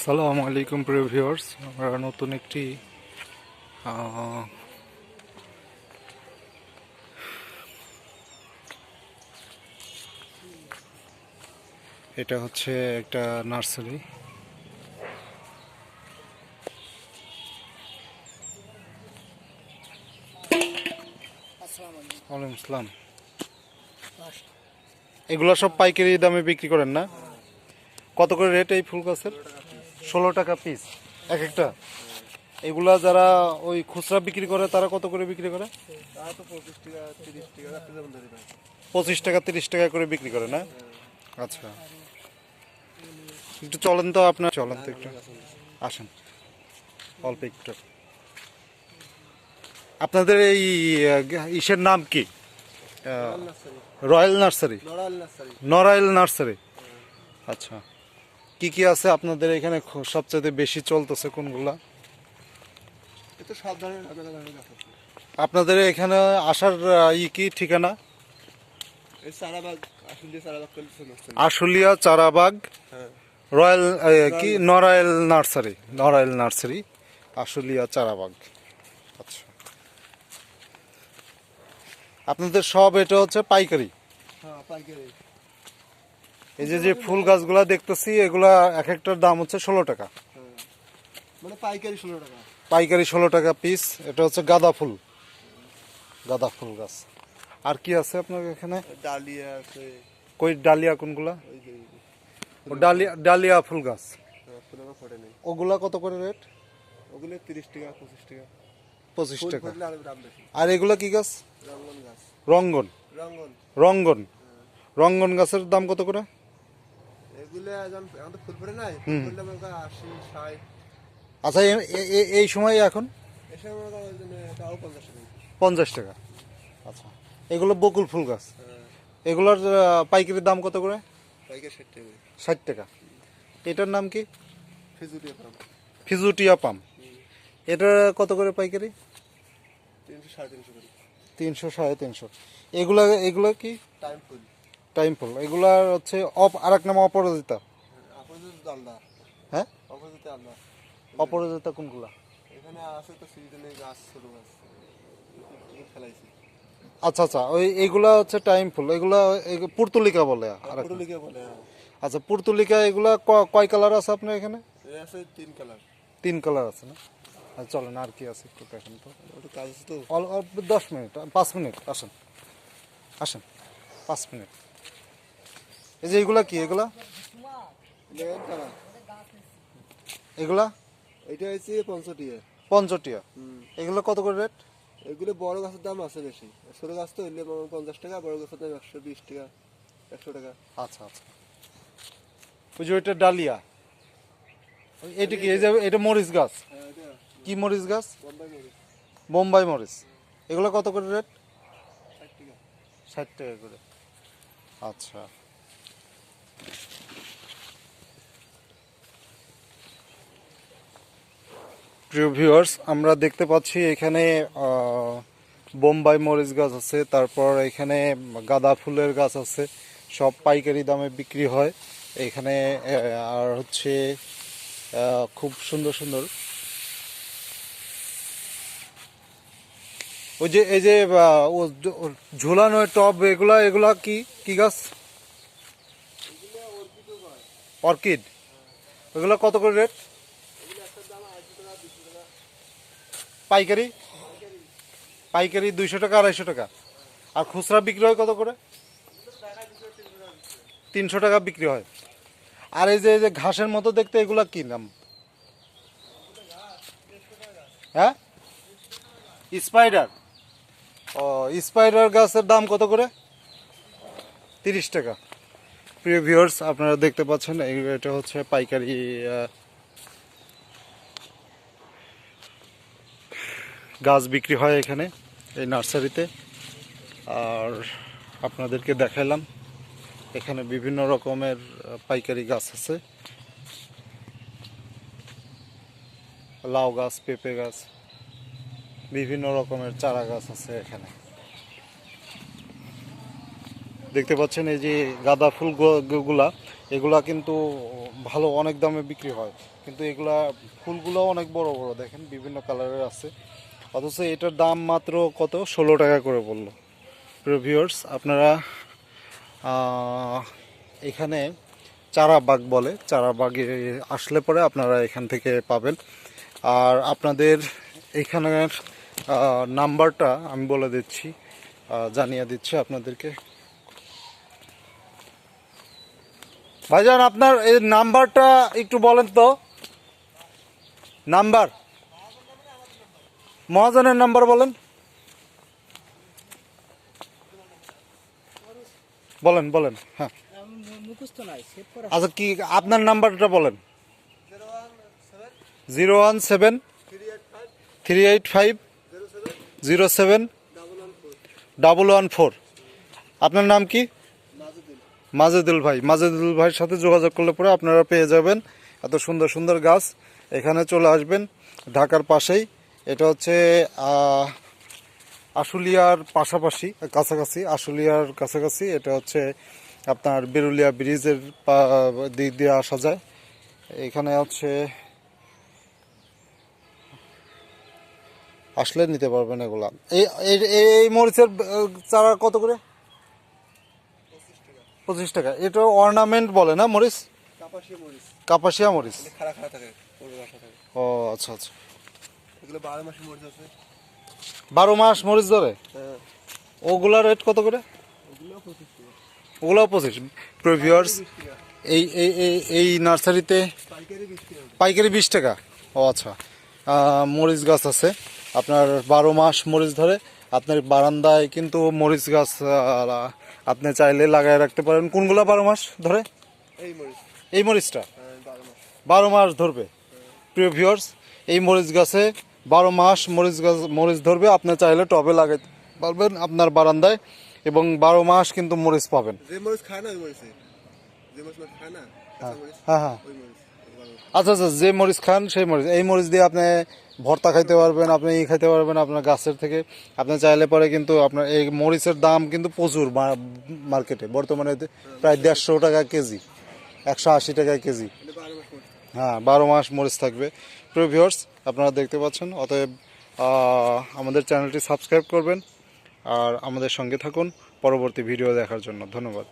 আসসালামু আলাইকুম প্রিয় ভিউয়ার্স আমরা নতুন একটি এটা হচ্ছে একটা নার্সারি। ওয়ালাইকুম আসসালাম। এগুলো সব পাইকারি দামে বিক্রি করেন না? কত করে রেট এই ফুল গাছের? ষোলো টাকা পিস এক একটা। এগুলা যারা ওই খুচরা বিক্রি করে তারা কত করে বিক্রি করে? পঁচিশ টাকা তিরিশ টাকা করে বিক্রি করে না? আচ্ছা। একটু চলেন তো আপনার। চলেন তো একটু। আসেন। অল্প একটু। আপনাদের এই ইসের নাম কি? Royal nursery. নরাইল নার্সারি। আচ্ছা। কি কি আছে আপনাদের এখানে সবচেয়ে বেশি চলতেছে কোনগুলা? আপনাদের এখানে আসার ই কি ঠিকানা? আশুলিয়া চারাবাগ হ্যাঁ। রয়্যাল কি? Narail nursery Narail nursery Ashulia Charabag. আচ্ছা। আপনাদের সব এটা হচ্ছে পাইকারি? হ্যাঁ পাইকারি। এই যে যে ফুল গাছগুলা দেখতেছি এগুলা এক একটার দাম হচ্ছে ষোলো টাকা। হ্যাঁ মানে পাইকারি ষোলো টাকা। পাইকারি ষোলো টাকা পিস এটা হচ্ছে গাঁদা ফুল। গাঁদা ফুল গাছ। আর কি আছে আপনার এখানে? ডালিয়া আছে। কই ডালিয়া কোনগুলা? ডালিয়া ডালিয়া ফুল গাছ। হ্যাঁ, ওগুলা কত করে রেট? ওগুলো তিরিশ টাকা পঁচিশ টাকা। পঁচিশ টাকা। আরও এগুলা কি গাছ? রঙ্গন গাছ। রঙ্গন। রঙ্গন। রঙ্গন। রঙ্গন গাছের দাম কত করে? এখন এখন ফুল ফোটে নাই। ফুল ফুটলে মনে করো আশি ষাট। আচ্ছা এই সময় এখন? এসব মনে করো তাও পঞ্চাশ টাকা। পঞ্চাশ টাকা। আচ্ছা এগুলো বকুল ফুল গাছ? হ্যাঁ। এগুলোর আহ, পাইকারি দাম কত করে? পাইকারি ষাট টাকা এটার নাম কি? ফিজুটিয়া পাম। এটা কত করে পাইকারি? তিনশো সাড়ে তিনশো করে। তিনশো সাড়ে তিনশো। এগুলা এগুলো কি? টাইম ফুল। টাইম ফুল এগুলার হচ্ছে অপ আর এক নাম অপরাজিতা। হ্যাঁ? অপরাজিতা কোনগুলা? এখানে আছে তো সিজনে গাছ ছোট গাছ আচ্ছা আচ্ছা ওই এগুলা হচ্ছে টাইম ফুল এগুলা পুর্তুলিকা বলে আর এক- বলে হ্যাঁ। আচ্ছা পুর্তুলিকা এগুলা কয় কালার আছে আপনার এখানে? আছে তিন কালার তিন কালার আছে না? আচ্ছা চলেন আর কি আছে একটু দেখেন তো। কাজ তো। দশ মিনিট পাঁচ মিনিট আসেন। আসেন পাঁচ মিনিট। এই যে এগুলা কি এগুলা? এগুলা? এটা হচ্ছে পঞ্চটিয়া। পঞ্চটিয়া। এগুলো কত করে রেট? এগুলো বড় গাছের দাম আছে বেশি। ছোট গাছ তো হইলে পঞ্চাশ টাকা বড় গাছের দাম একশো বিশ টাকা একশো টাকা। আচ্ছা আচ্ছা। ওই যে ওইটা ডালিয়া। এটা কি এই যে এটা মরিচ গাছ? হ্যাঁ কি মরিচ গাছ? বোম্বাই মরিচ। এগুলো কত করে রেট? ষাট টাকা করে। আচ্ছা। প্রিয় ভিউয়ার্স আমরা দেখতে পাচ্ছি এখানে বোম্বাই মরিচ গাছ আছে, তারপর এখানে গাঁদা ফুলের গাছ আছে, সব পাইকারি দামে বিক্রি হয়। এখানে আর হচ্ছে খুব সুন্দর সুন্দর। ওই যে, এই যে ঝোলানো টব, এগুলা এগুলা কি কি গাছ? অর্কিড। এগুলা কত করে রেট? পাইকারি? পাইকারি দুইশো টাকা, আড়াইশো টাকা। আর খুচরা বিক্রি হয় কত করে? তিনশো টাকা বিক্রি হয়। আর এই যে এই যে ঘাসের মতো দেখতে এগুলা কি নাম? হ্যাঁ? স্পাইডার। ও, স্পাইডার গাছের দাম কত করে? তিরিশ টাকা। প্রিয় ভিউয়ার্স, আপনারা দেখতে পাচ্ছেন এটা হচ্ছে পাইকারি গাছ বিক্রি হয় এখানে, এই নার্সারিতে। আর আপনাদেরকে দেখালাম, এখানে বিভিন্ন রকমের পাইকারি গাছ আছে। লাউ গাছ, পেঁপে গাছ, বিভিন্ন রকমের চারা গাছ আছে এখানে। দেখতে পাচ্ছেন এই যে গাঁদা ফুল গু- গুলা, এগুলা কিন্তু ভালো অনেক দামে বিক্রি হয়। কিন্তু এগুলা ফুলগুলো অনেক বড় বড়, দেখেন বিভিন্ন কালারের আছে। অথচ এটার দাম মাত্র কত? ষোলো টাকা করে বলল। ভিউয়ার্স আপনারা এখানে চারা বাগ বলে চারা বাগে আসলে পরে আপনারা এখান থেকে পাবেন। আর আপনাদের এখানের নাম্বারটা আমি বলে দিচ্ছি জানিয়ে দিচ্ছি আপনাদেরকে। ভাইজান, আপনার এই নাম্বারটা একটু বলেন তো। নাম্বার। মহাজনের নাম্বার বলেন। বলেন বলেন হ্যাঁ। আচ্ছা কি, আপনার নাম্বারটা বলেন। Zero one seven, three eight five, zero seven double one four. আপনার নাম কি? মাজেদুল ভাই। মাজেদুল ভাইয়ের সাথে যোগাযোগ করলে পরে আপনারা পেয়ে যাবেন এত সুন্দর সুন্দর গাছ। এখানে চলে আসবেন ঢাকার পাশেই। এটা হচ্ছে আশুলিয়ার পাশাপাশি, কাছাকাছি, আশুলিয়ার কাছাকাছি। এটা হচ্ছে আপনার বেরুলিয়া ব্রিজের দিক দিয়ে আসা যায়। এখানে হচ্ছে, আসলে নিতে পারবেন এগুলা। এই- এই মরিচের চারা কত করে? পঁচিশ টাকা। এটা অর্নামেন্ট বলে না মরিচ? কাপাসি মরিচ। কাপাসিয়া মরিচ। খাড়া খাড়া থাকে ও আচ্ছা আচ্ছা। এগুলো বারো মাসি মরিচ আছে। বারো মাস মরিচ ধরে? হ্যাঁ। ওগুলার রেট কত করে? ওগুলো পঁচিশ প্রিভিয়ার্স এই এই এই- নার্সারিতে পাইকারি বিশ টাকা। ও আচ্ছা। মরিচ গাছ আছে। আপনার বারো মাস মরিচ ধরে। আপনার বারান্দায় কিন্তু মরিচ গাছ আপনি চাইলে লাগায় রাখতে পারেন। কোনগুলা বারো মাস ধরে? এই মরিচ। এই মরিচটা? হ্যাঁ বারো মাস। ধরবে। প্রিয় ভিউয়ার্স এই মরিচ গাছে বারো মাস মরিচ গাছ মরিচ ধরবে। আপনি চাইলে টবে লাগাইতে পারবেন আপনার বারান্দায় এবং বারো মাস কিন্তু মরিচ পাবেন। যে মরিচ খায় না ওই মরিচে। যে মরিচ খায় না হ্যাঁ। হ্যাঁ আচ্ছা আচ্ছা যে মরিচ খান, সেই মরিচ। এই মরিচ দিয়ে আপনি ভর্তা খাইতে পারবেন, আপনি ই খাইতে পারবেন আপনার গাছের থেকে। আপনি চাইলে পরে কিন্তু আপনার এই মরিচের দাম কিন্তু প্রচুর মার্কেটে। বর্তমানে প্রায় দেড়শো টাকা কেজি, একশো আশি টাকা কেজি। হ্যাঁ বারো মাস মরিচ থাকবে। প্রিয় ভিউয়ার্স, আপনারা দেখতে পাচ্ছেন, অতএব আমাদের চ্যানেলটি সাবস্ক্রাইব করবেন আর আমাদের সঙ্গে থাকুন। পরবর্তী ভিডিও দেখার জন্য ধন্যবাদ।